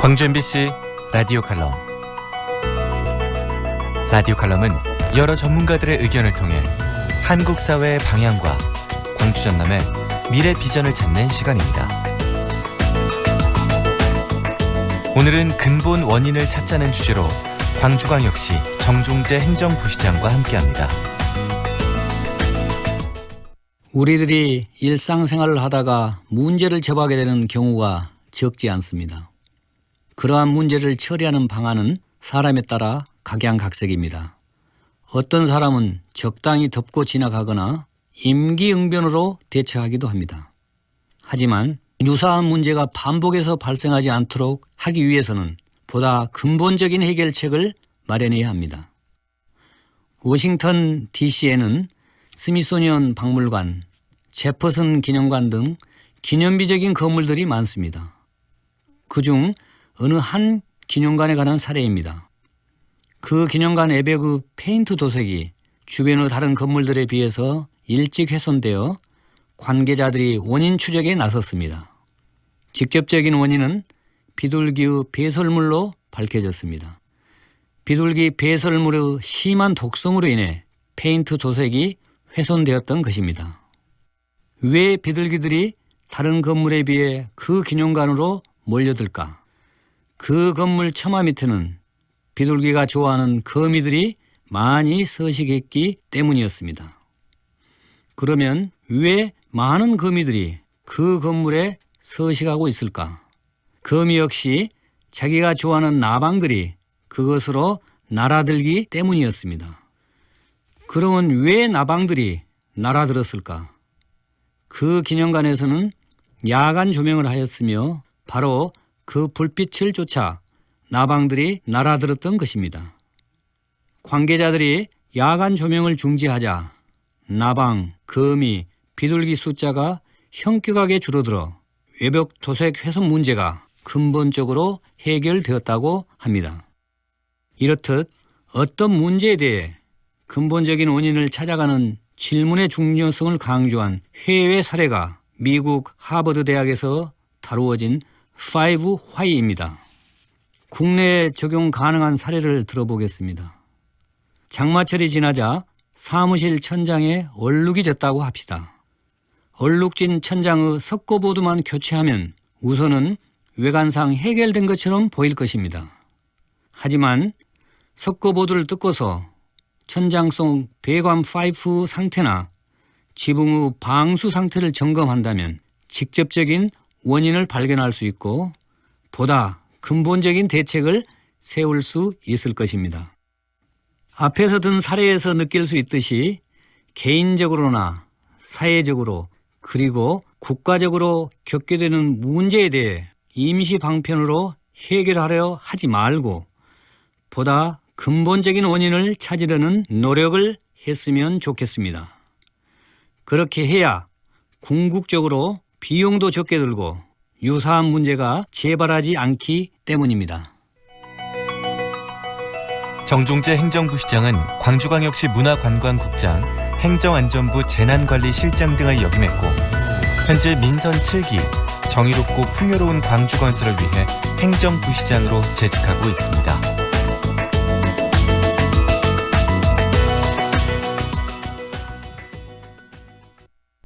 광주 MBC 라디오 칼럼 라디오 칼럼은 여러 전문가들의 의견을 통해 한국 사회의 방향과 광주 전남의 미래 비전을 찾는 시간입니다. 오늘은 근본 원인을 찾자는 주제로 광주광역시 정종재 행정부시장과 함께합니다. 우리들이 일상생활을 하다가 문제를 접하게 되는 경우가 적지 않습니다. 그러한 문제를 처리하는 방안은 사람에 따라 각양각색입니다. 어떤 사람은 적당히 덮고 지나가거나 임기응변으로 대처하기도 합니다. 하지만 유사한 문제가 반복해서 발생하지 않도록 하기 위해서는 보다 근본적인 해결책을 마련해야 합니다. 워싱턴 DC에는 스미소니언 박물관, 제퍼슨 기념관 등 기념비적인 건물들이 많습니다. 그중 어느 한 기념관에 관한 사례입니다. 그 기념관 앱의 그 페인트 도색이 주변의 다른 건물들에 비해서 일찍 훼손되어 관계자들이 원인 추적에 나섰습니다. 직접적인 원인은 비둘기의 배설물로 밝혀졌습니다. 비둘기 배설물의 심한 독성으로 인해 페인트 도색이 훼손되었던 것입니다. 왜 비둘기들이 다른 건물에 비해 그 기념관으로 몰려들까? 그 건물 처마 밑에는 비둘기가 좋아하는 거미들이 많이 서식했기 때문이었습니다. 그러면 왜 많은 거미들이 그 건물에 서식하고 있을까? 거미 역시 자기가 좋아하는 나방들이 그것으로 날아들기 때문이었습니다. 그러면 왜 나방들이 날아들었을까? 그 기념관에서는 야간 조명을 하였으며 바로 그 불빛을 쫓아 나방들이 날아들었던 것입니다. 관계자들이 야간 조명을 중지하자 나방, 거미, 비둘기 숫자가 현격하게 줄어들어 외벽 도색 훼손 문제가 근본적으로 해결되었다고 합니다. 이렇듯 어떤 문제에 대해 근본적인 원인을 찾아가는 질문의 중요성을 강조한 해외 사례가 미국 하버드 대학에서 다루어진 5 화이입니다. 국내에 적용 가능한 사례를 들어보겠습니다. 장마철이 지나자 사무실 천장에 얼룩이 졌다고 합시다. 얼룩진 천장의 석고보드만 교체하면 우선은 외관상 해결된 것처럼 보일 것입니다. 하지만 석고보드를 뜯고서 천장 속 배관 파이프 상태나 지붕의 방수 상태를 점검한다면 직접적인 원인을 발견할 수 있고 보다 근본적인 대책을 세울 수 있을 것입니다. 앞에서 든 사례에서 느낄 수 있듯이 개인적으로나 사회적으로 그리고 국가적으로 겪게 되는 문제에 대해 임시 방편으로 해결하려 하지 말고 보다 근본적인 원인을 찾으려는 노력을 했으면 좋겠습니다. 그렇게 해야 궁극적으로 비용도 적게 들고 유사한 문제가 재발하지 않기 때문입니다. 정종재 행정부 시장은 광주광역시 문화관광국장, 행정안전부 재난관리실장 등을 역임했고 현재 민선 7기 정의롭고 풍요로운 광주 건설을 위해 행정부 시장으로 재직하고 있습니다.